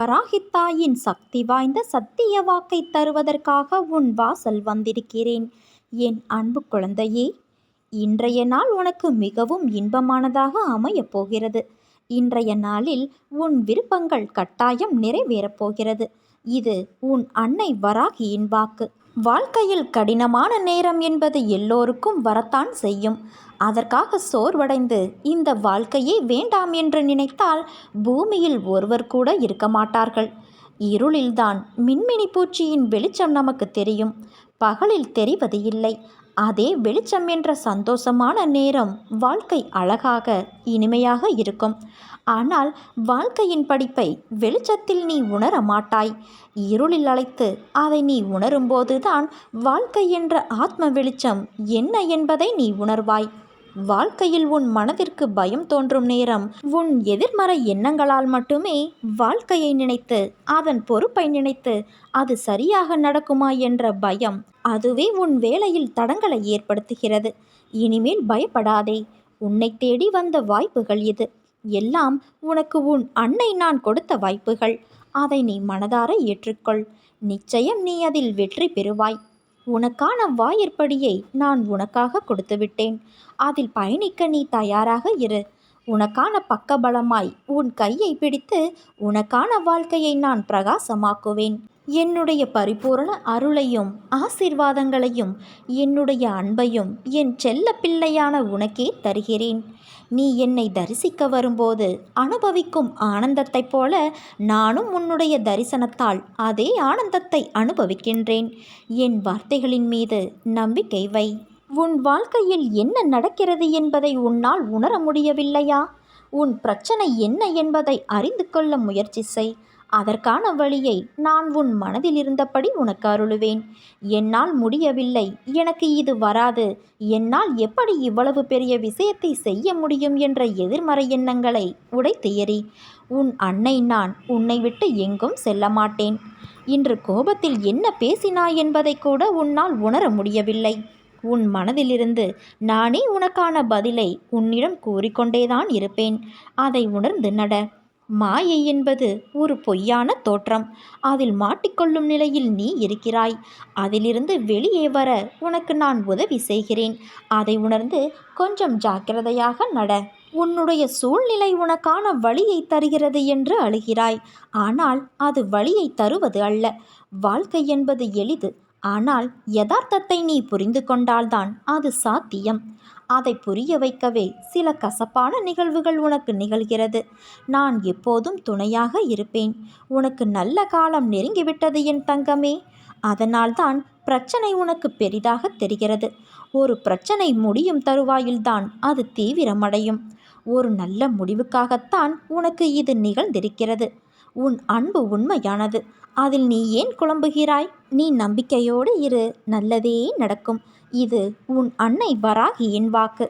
வராகித்தாயின் சக்தி வாய்ந்த சத்திய வாக்கை தருவதற்காக உன் வாசல் வந்திருக்கிறேன். என் அன்பு குழந்தையே இன்றைய நாள் உனக்கு மிகவும் இன்பமானதாக அமையப் போகிறது. இன்றைய நாளில் உன் விருப்பங்கள் கட்டாயம் நிறைவேறப் போகிறது. இது உன் அன்னை வராகியின் வாக்கு. வாழ்க்கையில் கடினமான நேரம் என்பது எல்லோருக்கும் வரத்தான் செய்யும். அதற்காக சோர்வடைந்து இந்த வாழ்க்கையே வேண்டாம் என்று நினைத்தால் பூமியில் ஒருவர் கூட இருக்க மாட்டார்கள். இருளில்தான் மின்மினி பூச்சியின் வெளிச்சம் நமக்கு தெரியும். பகலில் தெரிவது இல்லை. அதே வெளிச்சம் என்ற சந்தோஷமான நேரம் வாழ்க்கை அழகாக இனிமையாக இருக்கும். ஆனால் வாழ்க்கையின் படிப்பை வெளிச்சத்தில் நீ உணர மாட்டாய். இருளில் அழைத்து அதை நீ உணரும்போதுதான் வாழ்க்கை என்ற ஆத்ம வெளிச்சம் என்ன என்பதை நீ உணர்வாய். வாழ்க்கையில் உன் மனதிற்கு பயம் தோன்றும் நேரம். உன் எதிர்மறை எண்ணங்களால் மட்டுமே வாழ்க்கையை நினைத்து அதன் பொறுப்பை நினைத்து அது சரியாக நடக்குமா என்ற பயம் அதுவே உன் வேலையில் தடங்களை ஏற்படுத்துகிறது. இனிமேல் பயப்படாதே. உன்னை தேடி வந்த வாய்ப்புகள் இது. எல்லாம் உனக்கு உன் அன்னை நான் கொடுத்த வாய்ப்புகள். அதை நீ மனதார ஏற்றுக்கொள். நிச்சயம் நீ அதில் வெற்றி பெறுவாய். உனக்கான வாயிற்படியை நான் உனக்காக கொடுத்துவிட்டேன். அதில் பயணிக்க நீ தயாராக இரு. உனக்கான பக்கபலமாய் உன் கையை பிடித்து உனக்கான வாழ்க்கையை நான் பிரகாசமாக்குவேன். என்னுடைய பரிபூரண அருளையும் ஆசீர்வாதங்களையும் என்னுடைய அன்பையும் என் செல்ல பிள்ளையான உனக்கே தருகிறேன். நீ என்னை தரிசிக்க வரும்போது அனுபவிக்கும் ஆனந்தத்தைப் போல நானும் உன்னுடைய தரிசனத்தால் அதே ஆனந்தத்தை அனுபவிக்கின்றேன். என் வார்த்தைகளின் மீது நம்பிக்கை வை. உன் வாழ்க்கையில் என்ன நடக்கிறது என்பதை உன்னால் உணர முடியவில்லையா? உன் பிரச்சனை என்ன என்பதை அறிந்து கொள்ள முயற்சி செய். அதற்கான வழியை நான் உன் மனதில் இருந்தபடி உனக்கு அருளுவேன். என்னால் முடியவில்லை. எனக்கு இது வராது. என்னால் எப்படி இவ்வளவு பெரிய விஷயத்தை செய்ய முடியும் என்ற எதிர்மறை எண்ணங்களை உடைத்து எறி உன் அன்னை நான் உன்னை விட்டு எங்கும் செல்ல மாட்டேன். இன்று கோபத்தில் என்ன பேசினாய் என்பதை கூட உன்னால் உணர முடியவில்லை. உன் மனதிலிருந்து நானே உனக்கான பதிலை உன்னிடம் கூறிக்கொண்டேதான் இருப்பேன். அதை உணர்ந்து நட. மாயை என்பது ஒரு பொய்யான தோற்றம். அதில் மாட்டிக்கொள்ளும் நிலையில் நீ இருக்கிறாய். அதிலிருந்து வெளியே வர உனக்கு நான் உதவி செய்கிறேன். அதை உணர்ந்து கொஞ்சம் ஜாக்கிரதையாக நட. உன்னுடைய சூழ்நிலை உனக்கான வழியை தருகிறது என்று அழுகிறாய். ஆனால் அது வழியை தருவது அல்ல. வாழ்க்கை என்பது எளிது. ஆனால் யதார்த்தத்தை நீ புரிந்து கொண்டால்தான் அது சாத்தியம். அதை புரிய வைக்கவே சில கசப்பான நிகழ்வுகள் உனக்கு நிகழ்கிறது. நான் எப்போதும் துணையாக இருப்பேன். உனக்கு நல்ல காலம் நெருங்கிவிட்டது என் தங்கமே. அதனால்தான் பிரச்சனை உனக்கு பெரிதாக தெரிகிறது. ஒரு பிரச்சனை முடியும் தருவாயில்தான் அது தீவிரமடையும். ஒரு நல்ல முடிவுக்காகத்தான் உனக்கு இது நிகழ்ந்திருக்கிறது. உன் அன்பு உண்மையானது. அதில் நீ ஏன் குழம்புகிறாய்? நீ நம்பிக்கையோடு இரு நல்லதே நடக்கும். இது உன் அன்னை வராகியின் வாக்கு.